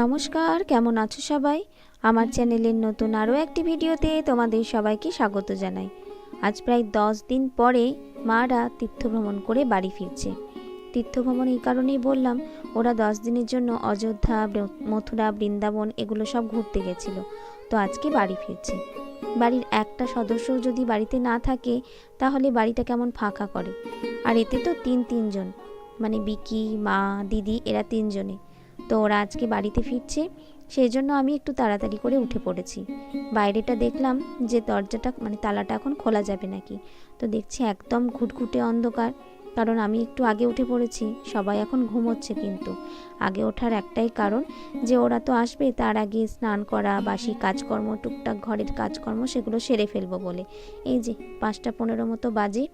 নমস্কার, কেমন আছো সবাই? আমার চ্যানেলের নতুন আরও একটি ভিডিওতে তোমাদের সবাইকে স্বাগত জানাই। আজ প্রায় দশ দিন পরে মারা তীর্থভ্রমণ করে বাড়ি ফিরছে। তীর্থভ্রমণ এই কারণেই বললাম, ওরা দশ দিনের জন্য অযোধ্যা মথুরা, বৃন্দাবন এগুলো সব ঘুরতে গেছিল। তো আজকে বাড়ি ফিরছে। বাড়ির একটা সদস্য যদি বাড়িতে না থাকে, তাহলে বাড়িটা কেমন ফাঁকা করে? আর এতে তো তিন তিনজন মানে বিকি, মা, দিদি, এরা তিনজনে। তো ওরা আজকে বাড়িতে ফিরছে সেই জন্য আমি একটু তাড়াতাড়ি করে উঠে পড়েছি। বাইরেটা দেখলাম যে দরজাটা মানে তালাটা এখন খোলা যাবে নাকি। তো দেখছি একদম ঘুটঘুটে অন্ধকার, কারণ আমি একটু আগে উঠে পড়েছি, সবাই এখন ঘুমোচ্ছে কিন্তু। আগে ওঠার একটাই কারণ যে ওরা তো আসবে, তার আগে স্নান করা, বাসি কাজকর্ম, টুকটাক ঘরের কাজকর্ম, সেগুলো সেরে ফেলব বলে। এই যে পাঁচটা পনেরো মতো বাজে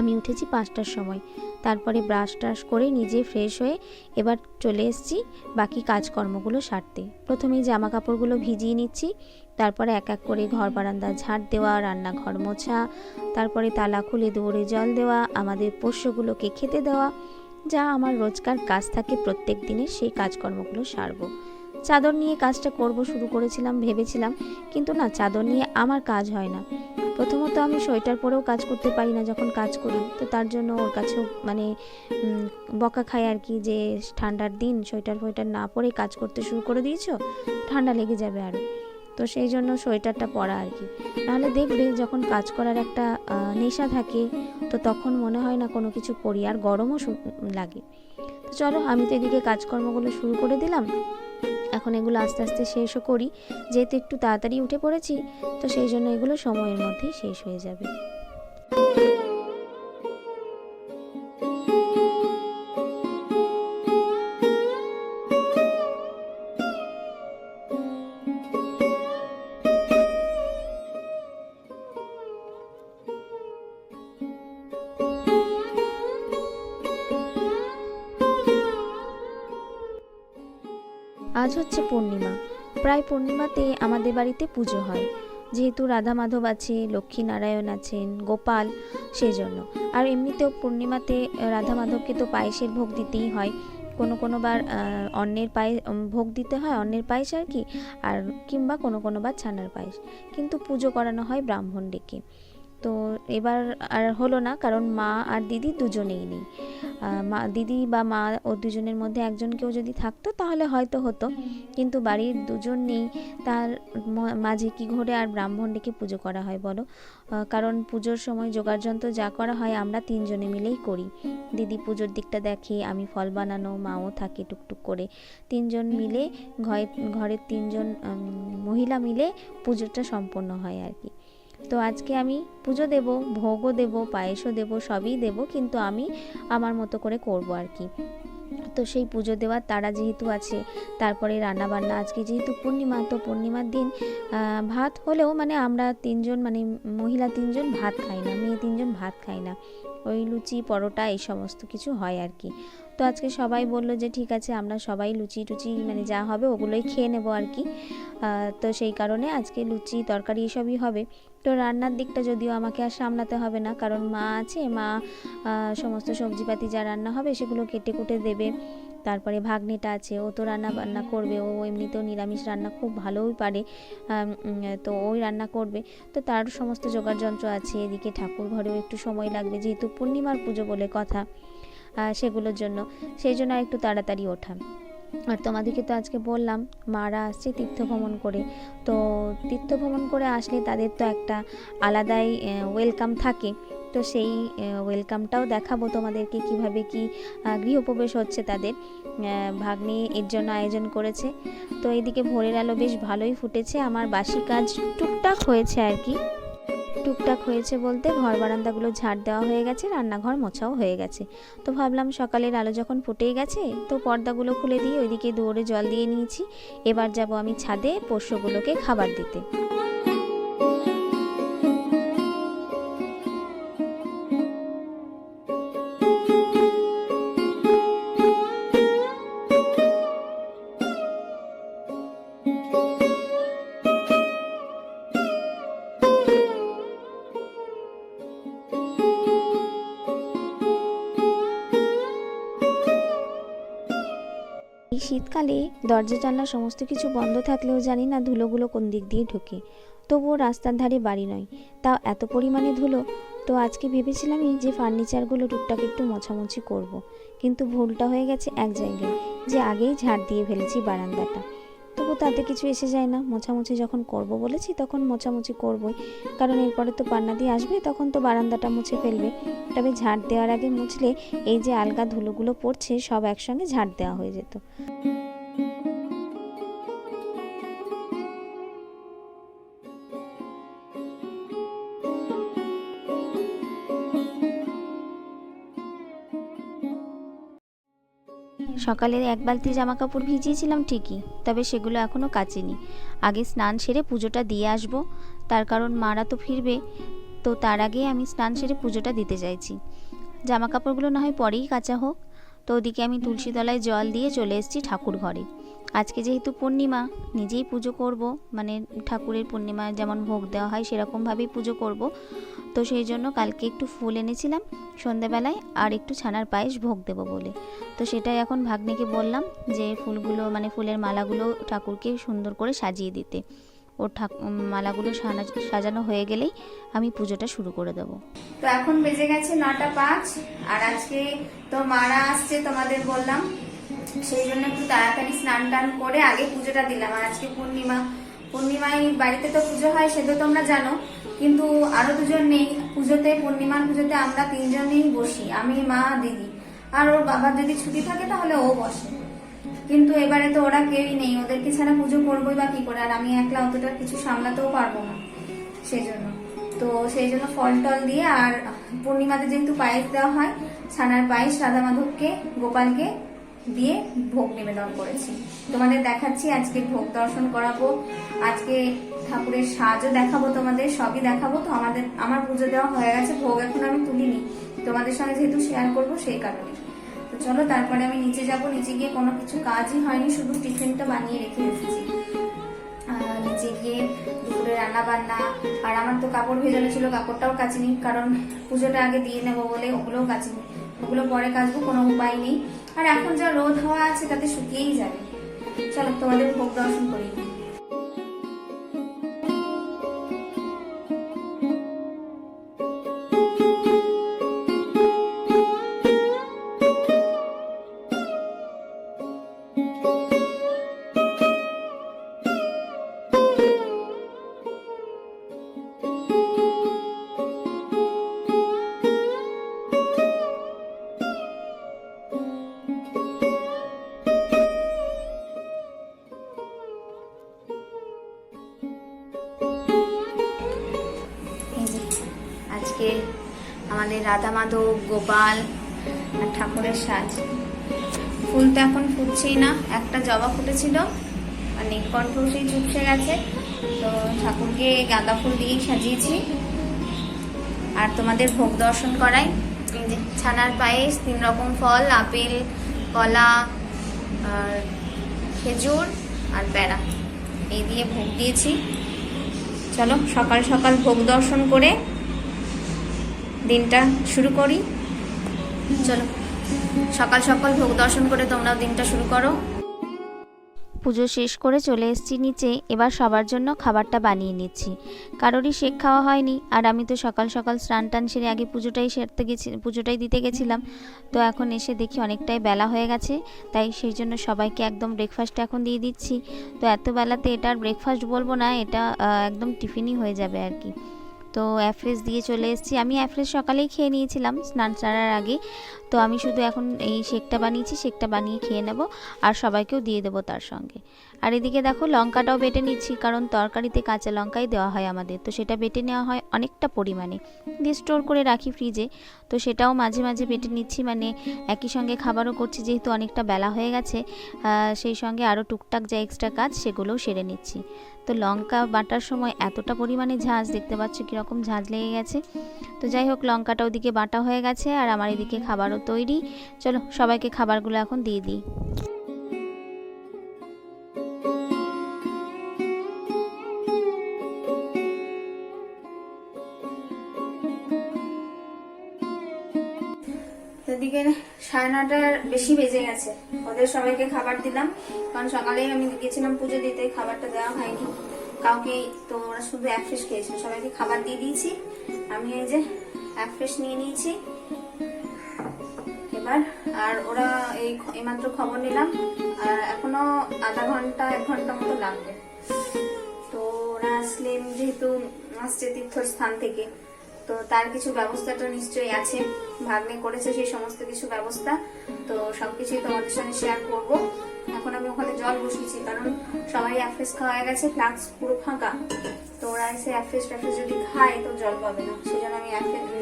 আমি উঠেছি পাঁচটার সময়। তারপরে ব্রাশ টাশ করে নিজে ফ্রেশ হয়ে এবার চলে এসেছি বাকি কাজকর্মগুলো সারতে। প্রথমেই জামা কাপড়গুলো ভিজিয়ে নিচ্ছি, তারপরে এক এক করে ঘর বারান্দা ঝাড় দেওয়া, রান্নাঘর মোছা, তারপরে তালা খুলে দৌড়ে জল দেওয়া, আমাদের পোষ্যগুলোকে খেতে দেওয়া। যা আমার রোজকার কাজ থাকে প্রত্যেক দিনের সেই কাজকর্মগুলো সারবো। চাদর নিয়ে কাজটা করব শুরু করেছিলাম, ভেবেছিলাম, কিন্তু না, চাদর নিয়ে আমার কাজ হয় না। প্রথমত আমি সোয়েটার পরেও কাজ করতে পারি না যখন কাজ করি, তো তার জন্য ওর কাছেও মানে বকা খায় আর কি যে, ঠান্ডার দিন, সোয়েটার ফোয়েটার না পরে কাজ করতে শুরু করে দিয়েছ, ঠান্ডা লেগে যাবে আরও তো সেই জন্য সোয়েটারটা পরা আর কি। নাহলে দেখবে যখন কাজ করার একটা নেশা থাকে, তো তখন মনে হয় না কোনো কিছু পরি আর গরমও লাগে। তো চলো, আমি তো এদিকে কাজকর্মগুলো শুরু করে দিলাম। এখন এগুলো আস্তে আস্তে শেষও করি। যেহেতু একটু তাড়াতাড়ি উঠে পড়েছি, তো সেই জন্য এগুলো সময়ের মধ্যেই শেষ হয়ে যাবে। আজ হচ্ছে পূর্ণিমা। প্রায় পূর্ণিমাতে আমাদের বাড়িতে পুজো হয়। যেহেতু রাধা মাধব আছে লক্ষ্মী নারায়ণ আছেন, গোপাল সেই জন্য আর এমনিতেও পূর্ণিমাতে রাধা মাধবকে তো পায়েসের ভোগ দিতেই হয়। কোনো কোনো বার অন্যের পায়ে ভোগ দিতে হয় অন্যের পায়েস আর কি, আর কিংবা কোনো কোনো বার ছানার পায়েস। কিন্তু পুজো করানো হয় ব্রাহ্মণ ডেকে। তো এবার আর হলো না, কারণ মা আর দিদি দুজনেই নেই। মা, দিদি বা মা ও দুজনের মধ্যে একজন কেউ যদি থাকতো তাহলে হয়তো হতো। কিন্তু বাড়ির দুজন নেই, তার মাঝে কি ঘরে আর ব্রাহ্মণ ডেকে পুজো করা হয় বলো? কারণ পুজোর সময় জোগাড় যন্ত্র যা করা হয় আমরা তিনজনে মিলেই করি। দিদি পুজোর দিকটা দেখে, আমি ফল বানানো, মাও থাকে টুকটুক করে। তিনজন মিলে ঘরে ঘরের তিনজন মহিলা মিলে পুজোটা সম্পন্ন হয় আর কি। তো আজকে আমি পুজো দেব, ভোগও দেব, পায়েসও দেব, সবই দেব, কিন্তু আমি আমার মতো করে করব আর কি। তো সেই পুজো দেওয়ার তারা যেহেতু আছে, তারপরে রান্না বান্না আজকে যেহেতু পূর্ণিমা, তো পূর্ণিমার দিন ভাত হলেও মানে আমরা তিনজন মানে মহিলা তিনজন ভাত খাই না, মেয়ে তিনজন ভাত খাই না। ওই লুচি, পরোটা, এই সমস্ত কিছু হয় আর কি। তো আজকে সবাই বলল যে ঠিক আছে, আমরা সবাই লুচি টুচি মানে যা হবে ওগুলোই খেয়ে নেব আর কি। তো সেই কারণে আজকে লুচি, তরকারি এসবই হবে। তো রান্নার দিকটা যদিও আমাকে আর সামলাতে হবে না, কারণ মা আছে, মা সমস্ত সবজিপাতি যা রান্না হবে সেগুলো কেটে কুটে দেবে। তারপরে ভাগ্নেটা আছে, ও তো রান্না বান্না করবে, ও এমনিতেও নিরামিষ রান্না খুব ভালোই পারে তো ওই রান্না করবে। তো তার সমস্ত জোগাড় যন্ত্র আছে, এদিকে ঠাকুর ঘরেও একটু সময় লাগবে, যেহেতু পূর্ণিমার পুজো বলে কথা সেগুলোর জন্য। সেই জন্য একটু তাড়াতাড়ি ওঠা। আর তোমাদেরকে তো আজকে বললাম, মারা আসছে তীর্থ ভ্রমণ করে। তো তীর্থ ভ্রমণ করে আসলে তাদের তো একটা আলাদাই ওয়েলকাম থাকে। তো সেই ওয়েলকামটাও দেখাবো তোমাদেরকে কীভাবে কি গৃহপ্রবেশ হচ্ছে তাদের। ভাগ্নে এর জন্য আয়োজন করেছে। তো এদিকে ভোরের আলো বেশ ভালোই ফুটেছে। আমার বাসি কাজ টুকটাক হয়েছে আর কি। টুকটাক হয়েছে বলতে ঘর বারান্দাগুলো ঝাড় দেওয়া হয়ে গেছে, রান্নাঘর মোছাও হয়ে গেছে। তো ভাবলাম সকালের আলো যখন ফুটেই গেছে, তো পর্দাগুলো খুলে দিয়ে ওইদিকে দৌড়ে জল দিয়ে নিয়েছি। এবার যাব আমি ছাদে পোষ্যগুলোকে খাবার দিতে। শীতকালে দরজা, জানলা সমস্ত কিছু বন্ধ থাকলেও জানি না ধুলোগুলো কোন দিক দিয়ে ঢোকে। তবুও রাস্তার ধারে বাড়ি নয়। তাও এত পরিমাণে ধুলো, তো আজকে ভেবেছিলামই যে ফার্নিচারগুলো টুকটাক একটু মোছামুছি করব। কিন্তু ভুলটা হয়ে গেছে এক জায়গায়, যে আগেই ঝাড় দিয়ে ফেলেছি বারান্দাটা। তবু তাতে কিছু এসে যায় না। মোছামুছি যখন করব বলেছি, তখন মোছামুছি করবই। কারণ এরপরে তো পান্না দিয়ে আসবে, তখন তো বারান্দাটা মুছে ফেলবে। তবে ঝাড় দেওয়ার আগে মুছলে এই যে আলগা ধুলোগুলো পড়ছে, সব একসঙ্গে ঝাড় দেওয়া হয়ে যেত। সকালে এক বালতি জামা কাপড় ভিজিয়েছিলাম ঠিকই, তবে সেগুলো এখনও কাচেনি। আগে স্নান সেরে পুজোটা দিয়ে আসব, তার কারণ মারা তো ফিরবে, তো তার আগে আমি স্নান সেরে পুজোটা দিতে চাইছি। জামা কাপড়গুলো না হয় পরেই কাচা হোক। তো ওদিকে আমি তুলসী তলায় জল দিয়ে চলে এসেছি ঠাকুর ঘরে। আজকে যেহেতু পূর্ণিমা, নিজেই পুজো করব মানে ঠাকুরের পূর্ণিমা যেমন ভোগ দেওয়া হয় সেরকমভাবেই পুজো করব। তো সেই জন্য কালকে একটু ফুল এনেছিলাম, সন্ধেবেলায়, আর একটু ছানার পায়েস ভোগ দেবো বলে। তো সেটাই এখন ভাগ্নিকে বললাম যে ফুলগুলো মানে ফুলের মালাগুলো ঠাকুরকে সুন্দর করে সাজিয়ে দিতে। ওর মালাগুলো সাজানো হয়ে গেলেই আমি পুজোটা শুরু করে দেবো। তো এখন বেজে গেছে নটা পাঁচ, আর আজকে তো মারা আসছে তোমাদের বললাম। সেই জন্য একটু তাড়াতাড়ি স্নান টান করে আগে পুজোটা দিলাম। আর আজকে পূর্ণিমা, পূর্ণিমায় বাড়িতে তো পুজো হয়, সে তো তোমরা জানো। কিন্তু আরও দুজন নেই। পুজোতে, পূর্ণিমার পুজোতে আমরা তিনজনেই বসি, আমি, মা, দিদি। আর ওর বাবার যদি ছুটি থাকে তাহলে ও বসে। কিন্তু এবারে তো ওরা কেউই নেই, ওদেরকে ছাড়া পুজো করবোই বা কি করে? আর আমি একলা অতটা কিছু সামলাতেও পারব না সেই জন্য তো সেই জন্য ফল টল দিয়ে আর পূর্ণিমাতে যেহেতু পায়েস দেওয়া হয়, ছানার পায়েস রাধা মাধবকে গোপালকে দিয়ে ভোগ নিবেদন করেছি। তোমাদের দেখাচ্ছি, আজকে ভোগ দর্শন করাবো। আজকে ঠাকুরের সাজও দেখাবো তোমাদের, সবই দেখাবো। তো আমাদের, আমার পুজো দেওয়া হয়ে গেছে, ভোগ এখন আমি তুলিনি। তোমাদের সঙ্গে যেহেতু শেয়ার করব, সেই কারণে। তো চলো, তারপরে আমি নিচে যাব। নিচে গিয়ে কোনো কিছু কাজই হয়নি, শুধু টিফিনটা বানিয়ে রেখে এসেছি। নিচে গিয়ে দুপুরে রান্না বান্না আর আমার তো কাপড় ভেজানো ছিল, কাপড়টাও কাচিনি, কারণ পুজোটা আগে দিয়ে নেব বলে ওগুলোও কাচিনি। ওগুলো পরে কাচবো, কোনো উপায় নেই। আর এখন যা রোদ হওয়া আছে তাতে শুকিয়েই যাবে। চলো তোমাদের ভোগ দর্শন করি মাধব, গোপাল আর ঠাকুরের সাজ। ফুল তো এখন ফুটছেই না, একটা জবা ফুটেছিল আর নীলকণ্ঠ সেই চুপসে গেছে। তো ঠাকুরকে গাঁদা ফুল দিয়েই সাজিয়েছি। আর তোমাদের ভোগ দর্শন করাই। ছানার পায়েস, তিন রকম ফল, আপেল, কলা, আর খেজুর আর প্যারা এই দিয়ে ভোগ দিয়েছি। চলো সকাল সকাল ভোগ দর্শন করে দিনটা শুরু করি। চলো, সকাল সকাল ভোগ দর্শন করে তোমরাও দিনটা শুরু করো। পুজো শেষ করে চলে এসেছি নিচে, এবার সবার জন্য খাবারটা বানিয়ে নিচ্ছি। কারোরই শেক খাওয়া হয়নি, আর আমি তো সকাল সকাল স্নান টান সেরে আগে পুজোটাই সেরতে গেছি, পুজোটাই দিতে গেছিলাম। তো এখন এসে দেখি অনেকটাই বেলা হয়ে গেছে, তাই সেই জন্য সবাইকে একদম ব্রেকফাস্ট এখন দিয়ে দিচ্ছি। তো এত বেলাতে এটা আর ব্রেকফাস্ট বলব না, এটা একদম টিফিনই হয়ে যাবে আর কি। তো অ্যাফ্রেশ দিয়ে চলে এসেছি। আমি অ্যাফ্রেশ সকালেই খেয়ে নিয়েছিলাম, স্নান সারার আগে। তো আমি শুধু এখন এই শেকটা বানিয়েছি, শেকটা বানিয়ে খেয়ে নেব আর সবাইকেও দিয়ে দেবো তার সঙ্গে। আর এদিকে দেখো লঙ্কাটাও বেটে নিচ্ছি, কারণ তরকারিতে কাঁচা লঙ্কাই দেওয়া হয় আমাদের। তো সেটা বেটে নেওয়া হয় অনেকটা পরিমাণে। দিয়ে স্টোর করে রাখি ফ্রিজে। তো সেটাও মাঝে মাঝে বেটে নিচ্ছি মানে একই সঙ্গে খাবারও করছি, যেহেতু অনেকটা বেলা হয়ে গেছে সেই সঙ্গে আরও টুকটাক যা এক্সট্রা কাজ সেগুলোও সেরে নিচ্ছি। তো লঙ্কা বাটার সময় এতটা পরিমাণে ঝাঁজ, দেখতে পাচ্ছ কীরকম ঝাঁজ লেগে গেছে। তো যাই হোক, লঙ্কাটা ওদিকে বাটা হয়ে গেছে, আর আমার এদিকে খাবারও তৈরি। চলো সবাইকে খাবারগুলো এখন দিয়ে দিই। সাড়ে বেশি বেজে গেছে। ওদের সবাইকে খাবার দিলাম। কারণ সকালেই আমি গেছিলাম পুজো দিতে, খাবারটা দেওয়া হয়নি। কাউকে তো ওরা শুধু এক ফ্রেশ খেয়েছিল। সবাইকে খাবার দিয়ে দিয়েছি। আমি এই যে এক ফ্রেশ নিয়ে নিয়েছি। এবার আর ওরা এই এইমাত্র খবর নিলাম। আর এখনও আধা ঘণ্টা, এক ঘণ্টা মতো লাগবে। তো ওরা আসলে যেহেতু আসছে তীর্থস্থান থেকে। তো তার কিছু ব্যবস্থাটা নিশ্চয়ই আছে। ভাগ্নে করেছে সেই সমস্ত কিছু ব্যবস্থা। তো সবকিছুই তোমাদের সঙ্গে শেয়ার করব। এখন আমি ওখানে জল বসিয়েছি, কারণ সবাই অ্যাফ্রেস খাওয়া গেছে ফ্লাক্স পুরো ফাঁকা। তো ওরা এসে অ্যাফ্রেস ট্যাফ্রেস যদি খায়, তো জল পাবে না। সেই জন্য আমি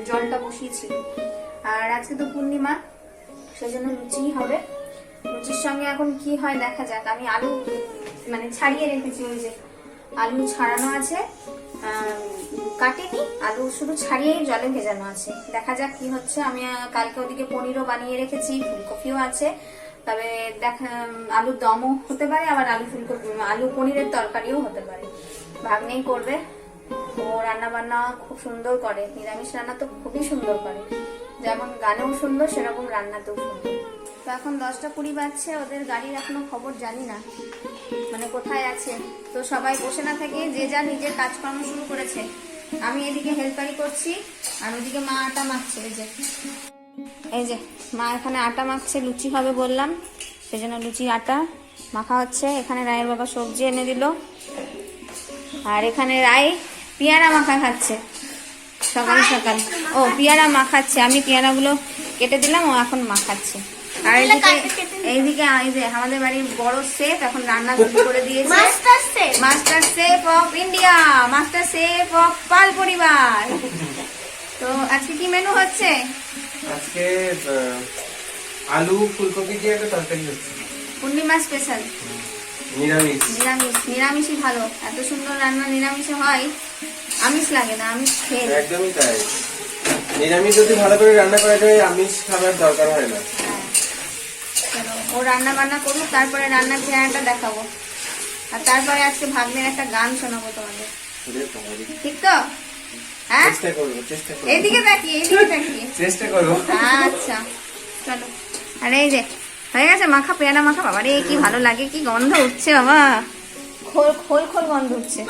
জলটা বসিয়েছি। আর আজকে তো পূর্ণিমা সেই জন্য লুচিই হবে। লুচির সঙ্গে এখন কি হয় দেখা যাক। আমি আলু মানে ছাড়িয়ে রেখেছি ওই যে, আলু ছাড়ানো আছে। কাটিনি, আলু শুধু ছাড়িয়েই জলে ভেজানো আছে। দেখা যাক কি হচ্ছে। আমি কালকে ওদিকে পনিরও বানিয়ে রেখেছি, ফুলকপিও আছে। তবে দেখা আলুর দমও হতে পারে, আবার আলু ফুলকপি আলু পনিরের তরকারিও হতে পারে। ভাগ্নেই করবে। ও রান্না বান্না খুব সুন্দর করে। নিরামিষ রান্না তো খুবই সুন্দর করে। যেমন গানেও সুন্দর, সেরকম রান্নাতেও সুন্দর। তো এখন দশটা কুড়ি বাজছে, ওদের গাড়ির এখনও খবর জানি না। মানে কোথায় আছে? তো সবাই বসে না থাকে যে যা নিজের কাজকর্ম শুরু করেছে। আমি এদিকে হেল্পারি করছি আর ওদিকে মা আটা মাখছে এই যে। এই যে মা এখানে আটা মাখছে লুচি হবে বললাম। সেজন্য লুচি আটা মাখা হচ্ছে। এখানে রায়ের বাবা সবজি এনে দিল। আর এখানে রায় পেয়ারা মাখা খাচ্ছে। সকাল সকাল। ও পেয়ারা মাখাচ্ছে। আমি পেয়ারাগুলো কেটে দিলাম ও এখন মাখাচ্ছে। আর এইদিকে এইদিকে এই যে আমাদের বাড়ির বড় শেফ এখন রান্না শুরু করে দিয়েছে। Master chef? Master chef of India master chef of Pal পরিবার। তো আজকে কি মেনু হচ্ছে? আজকে আলু ফুলকপি দিয়ে একটা তরকারি হচ্ছে। পূর্ণিমা স্পেশাল নিরামিষ। নিরামিষ নিরামিষই ভালো। এত সুন্দর রান্না নিরামিষে হয় আমিষ লাগে না আমিষ খেয়ে একদমই তাই। নিরামিষ যদি ভালো করে রান্না করা যায় আমিষ খাবার দরকার হয় না। চলো, ও রান্না বান্না করুক তারপরে রান্নার চেহারাটা দেখাবো। আর তারপরে আজকে ভাগ্নের একটা গান শোনাবো তোমাদের। ঠিক তো? হ্যাঁ? তাকিয়ে এইদিকে চেষ্টা করব। আচ্ছা চলো। আর এই যে হয়ে গেছে মাখা পেয়ারা মাখা? বাবা রে কি ভালো লাগে কি গন্ধ উঠছে বাবা। খোল খোল খোল গন্ধ উঠছে।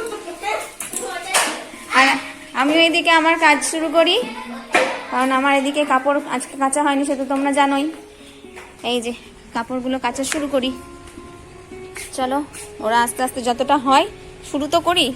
আর আমি এইদিকে আমার কাজ শুরু করি কারণ আমার এদিকে কাপড় আজকে কাঁচা হয়নি সে তো তোমরা জানোই। এই যে কাপড়গুলো কাচা শুরু করি। চলো ওরা আস্তে আস্তে যতটা হয় শুরু তো করি।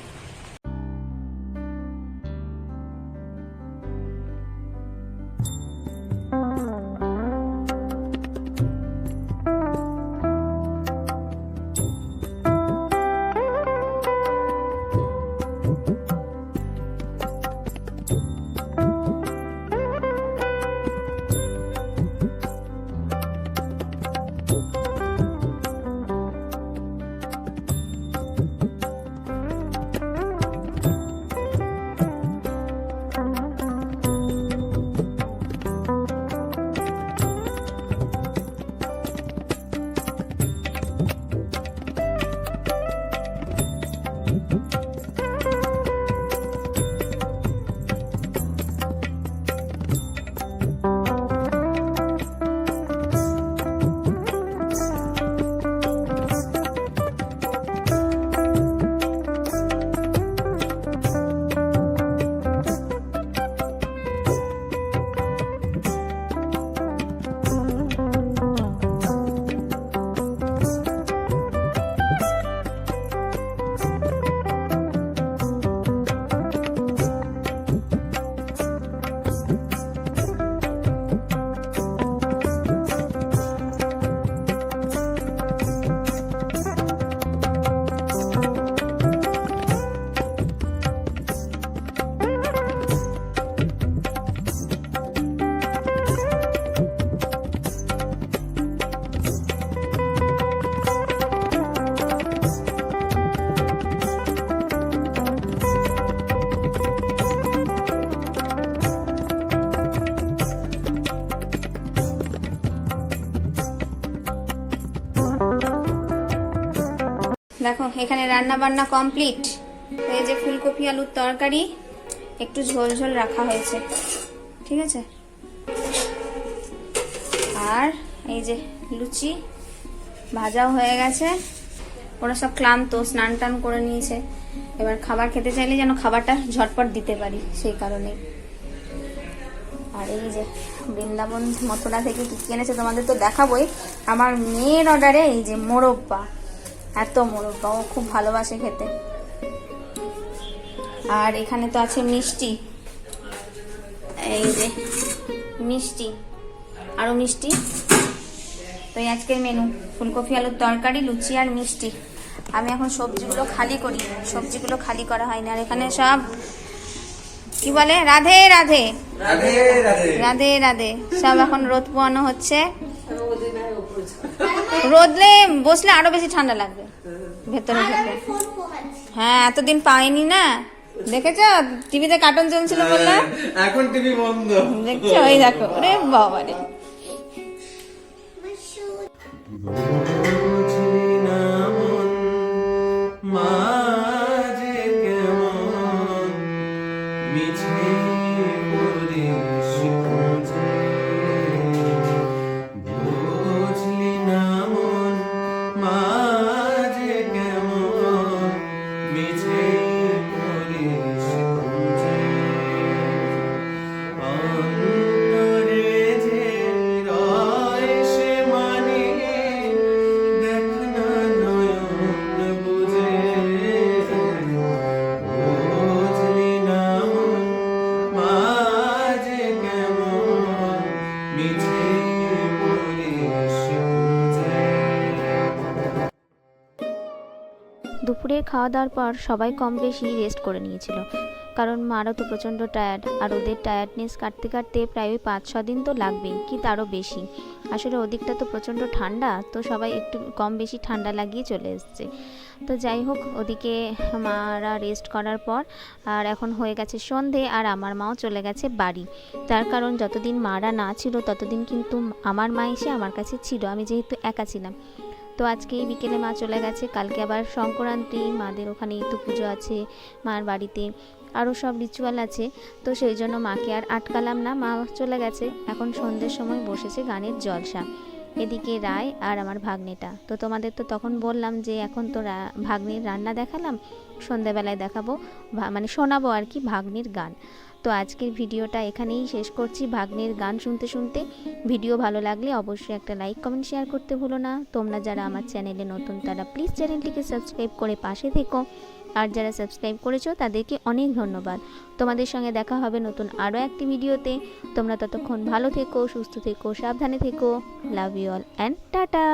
দেখো, এখানে রান্না বান্না কমপ্লিট এই যে ফুলকপি, আলুর তরকারি, একটু ঝোল ঝোল রাখা হয়েছে। ঠিক আছে? আর এই যে লুচি, ভাজাও হয়ে গেছে। ওরা সব ক্লান্ত, স্নান টান করে নিয়েছে। এবার খাবার খেতে চাইলে যেন খাবারটা ঝটপট দিতে পারি, সেই কারণে আর এই যে বৃন্দাবন মথুরা থেকে কি কি এনেছে তোমাদের তো দেখাবোই। আমার মেয়ের অর্ডারে এই যে মোরব্বা। এত মোরব্বা ও খুব ভালোবাসে খেতে। আর এখানে তো আছে মিষ্টি। এই যে মিষ্টি। আরও মিষ্টি? তো এই আজকের মেনু ফুলকপি আলুর তরকারি লুচি আর মিষ্টি। আমি এখন সবজিগুলো খালি করি সবজিগুলো খালি করা হয় না। আর এখানে সব কি বলে? রাধে রাধে। রাধে রাধে। সব এখন রোদ পোয়ানো হচ্ছে। রোদলে বসলে আরও বেশি ঠান্ডা লাগবে ভেতরে ভেতরে হ্যাঁ এতদিন পাইনি না। দেখেছ? টিভিতে কার্টুন চলছিল বললে এখন টিভি বন্ধ। দেখছ? ওই দেখো। রে বাবা রে খাওয়া দাওয়ার পর সবাই কম বেশি রেস্ট করে নিয়েছিল। কারণ মারও তো প্রচণ্ড টায়ার্ড আর ওদের টায়ার্ডনেস কাটতে কাটতে প্রায় ওই পাঁচ ছ দিন তো লাগবেই কি তারও বেশি। আসলে ওদিকটা তো প্রচণ্ড ঠান্ডা, তো সবাই একটু কম বেশি ঠান্ডা লাগিয়ে চলে এসছে। তো যাই হোক, ওদিকে মারা রেস্ট করার পর, আর এখন হয়ে গেছে সন্ধে, আর আমার মাও চলে গেছে বাড়ি। তার কারণ যতদিন মারা না ছিল, ততদিন কিন্তু আমার মা এসে আমার কাছে ছিল, আমি যেহেতু একা ছিলাম। তো আজকে এই বিকেলে মা চলে গেছে। কালকে আবার সংক্রান্তি, মাদের ওখানে তো পুজো আছে, মার বাড়িতে আরও সব রিচুয়াল আছে। তো সেই জন্য মাকে আর আটকালাম না, মা চলে গেছে। এখন সন্ধ্যের সময় বসেছে গানের জলসা। এদিকে রায় আর আমার ভাগ্নেটা। তো তোমাদের তো তখন বললাম যে এখন তো ভাগ্নির রান্না দেখালাম, সন্ধ্যাবেলায় দেখাবো মানে শোনাবো আর কি ভাগ্নির গান। তো আজকের ভিডিওটা এখানেই শেষ করছি। ভাগ্নের গান শুনতে শুনতে ভিডিও ভালো লাগলে অবশ্যই একটা লাইক, কমেন্ট, শেয়ার করতে ভুলো না। তোমরা যারা আমার চ্যানেলে নতুন তারা প্লিজ চ্যানেলটিকে সাবস্ক্রাইব করে পাশে থেকো। আর যারা সাবস্ক্রাইব করেছ তাদেরকে অনেক ধন্যবাদ। তোমাদের সঙ্গে দেখা হবে নতুন আরও একটি ভিডিওতে। তোমরা ততক্ষণ ভালো থেকো, সুস্থ থেকো, সাবধানে থেকো। Love you all and tata